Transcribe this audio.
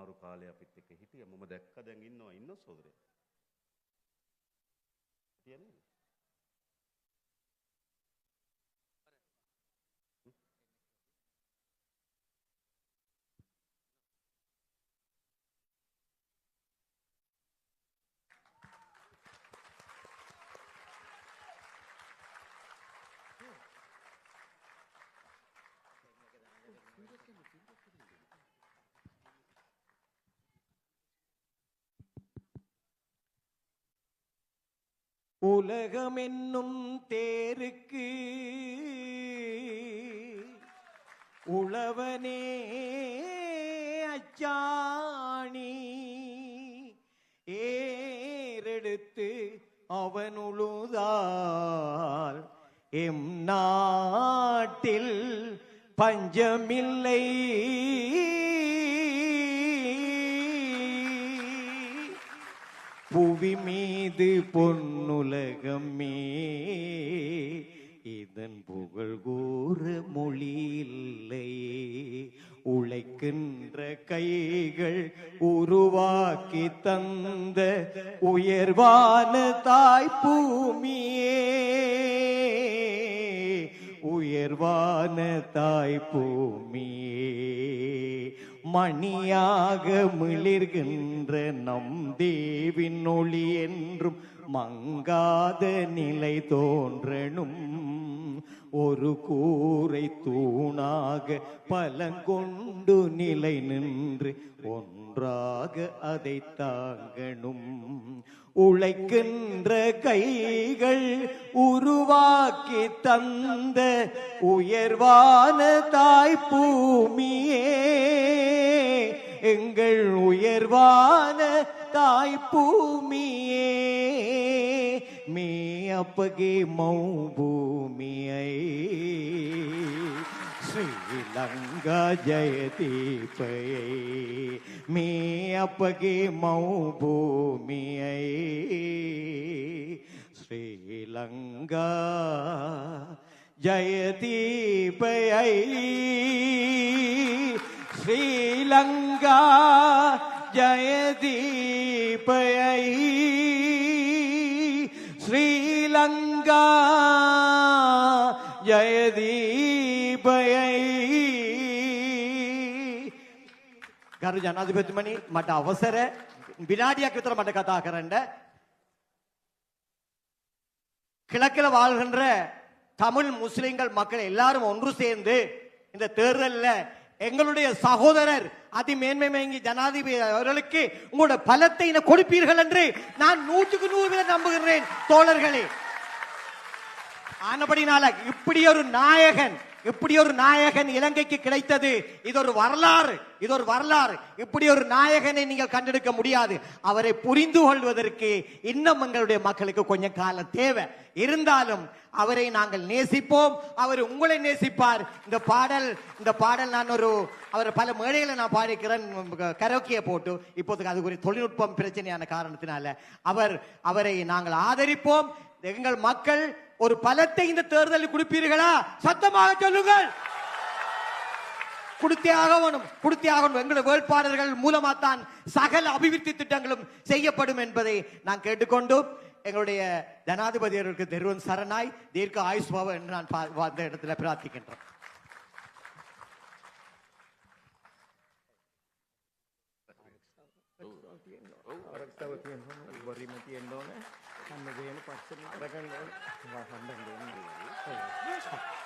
අමාරු කාලේ අපිත් එක්ක හිටිය. මම දැක්ක දැන් ඉන්නවා. ඉන්න සෝදරේ. හිටියේ உலகம் என்னும் தேருக்கு உழவனே அச்சாணி. ஏறெடுத்து அவன் உழுதால் எம் நாட்டில் பஞ்சமில்லை. புவி மீது பொன்னுலகமே இதன் புகழ் கூற மொழி இல்லையே உழைக்கின்ற கைகள் உருவாக்கி தந்த உயர்வான தாய் பூமியே. உயர்வான தாய் பூமியே. மணியாக மிளிர்கின்ற நம் தேவின் ஒளி என்றும் மங்காத நிலை தோன்றணும் ஒரு கூரை தூணாக பலங்கொண்டு நிலை நின்று ஒன்றாக அதை தாங்கணும் உழைக்கின்ற கைகள் உருவாக்கி தந்த உயர்வான தாய் பூமியே எங்கள் உயர்வான தாய்ப்பூமியே மீ அப்பகே மௌபூமியை. ஸ்ரீலங்கா ஜெயதீபையை மீ அப்பகே மௌபூமியை. ஸ்ரீலங்கா ஜெயதீபையை. ஸ்ரீலங்கா ஜயதீபயை ஸ்ரீலங்கா జయదీపయై ගරු ජනාධිපතිමනි මට අවසර විනාඩියක් විතර මට කතා කරන්න. கிழக்கில் வாழ்கின்ற தமிழ் முஸ்லிம்கள் மக்கள் எல்லாரும் ஒன்று சேர்ந்து இந்த தேர்தலில் எங்களுடைய சகோதரர் அதிமேன்மை ஜனாதிபதி அவர்களுக்கு உங்களோட பலத்தை இன்னும் கொடுப்பீர்கள் என்று நான் நூற்றுக்கு நூறு பேர் நம்புகிறேன். தோழர்களே ஆனபடினால இப்படி ஒரு நாயகன் இப்படி ஒரு நாயகன் இலங்கைக்கு கிடைத்தது. இது ஒரு வரலாறு. இது ஒரு வரலாறு. இப்படி ஒரு நாயகனை நீங்கள் கண்டெடுக்க முடியாது. அவரை புரிந்து கொள்வதற்கு இன்னும் எங்களுடைய மக்களுக்கு கொஞ்சம் காலம் தேவை. இருந்தாலும் அவரை நாங்கள் நேசிப்போம். அவர் உங்களை நேசிப்பார். இந்த பாடல் இந்த பாடல் நான் ஒரு அவர் பல மேடைகளை நான் பாடிக்கிறேன் கரோக்கியை போட்டு. இப்போதுக்கு அது ஒரு தொழில்நுட்பம் பிரச்சனையான காரணத்தினால. அவர் அவரை நாங்கள் ஆதரிப்போம். எங்கள் மக்கள் ஒரு பலத்தை இந்த தேர்தலில் கொடுப்பீர்களா? சத்தமாக சொல்லுங்கள். கொடுத்தே ஆகணும் கொடுத்தே ஆகணும். எங்களுடைய வேட்பாளர்கள் மூலமா தான் சகல அபிவிருத்தி திட்டங்களும் செய்யப்படும் என்பதை நான் கேட்டுக்கொண்டு எங்களுடைய ஜனாதிபதி அவர்களுக்கு தெருவன் சரணாய் தீர்க்க ஆயுஷ் என்று நான் பா- இடத்துல பிரார்த்திக்கின்றேன் හරිම තියෙන්න ඕන. අන්න දෙහෙම පස්සෙන් අරගෙන වහන්න දෙන්න.